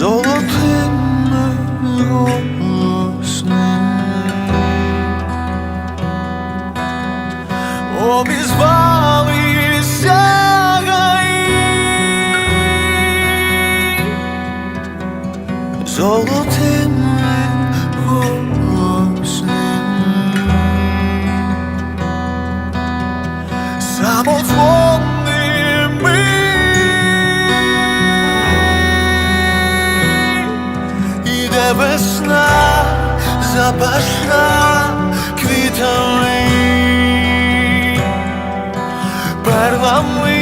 золотим голосним обізвалися гаї золотим голосним іде весна, запашна квітами, перлами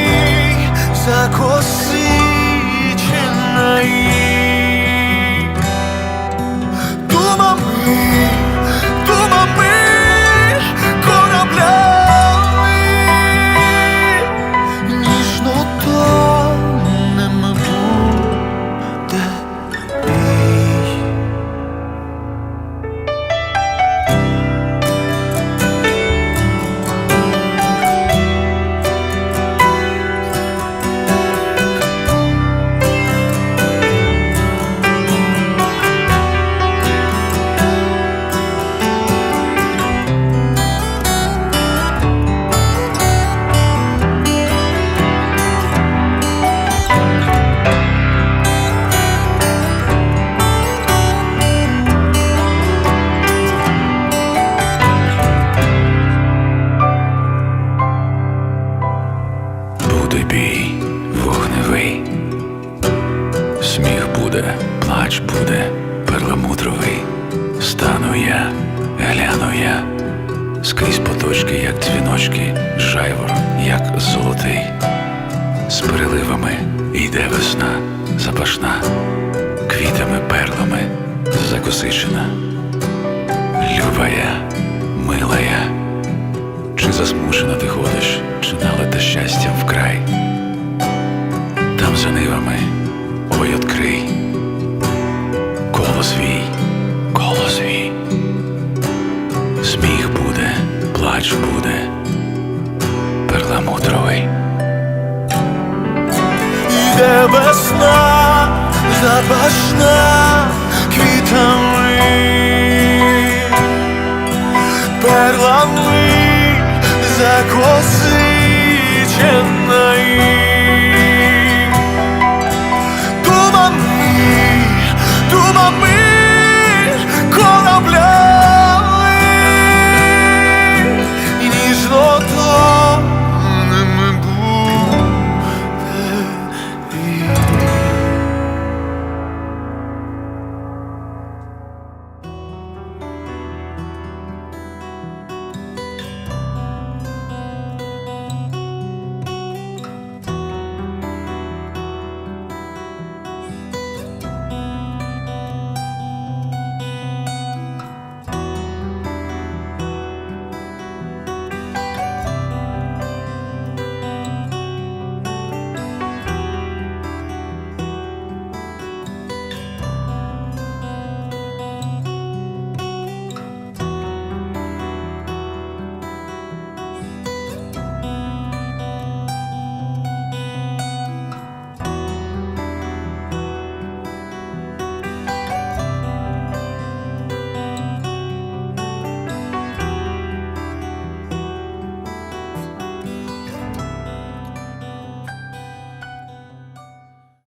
скрізь поточки, як дзвіночки, жайвор, як золотий. З переливами йде весна, запашна, квітами, перлами закосичена. Люба я, мила я, чи засмучена ти ходиш, чи налита щастям вкрай? Там за нивами, запашна квітами, перлами закосиченої.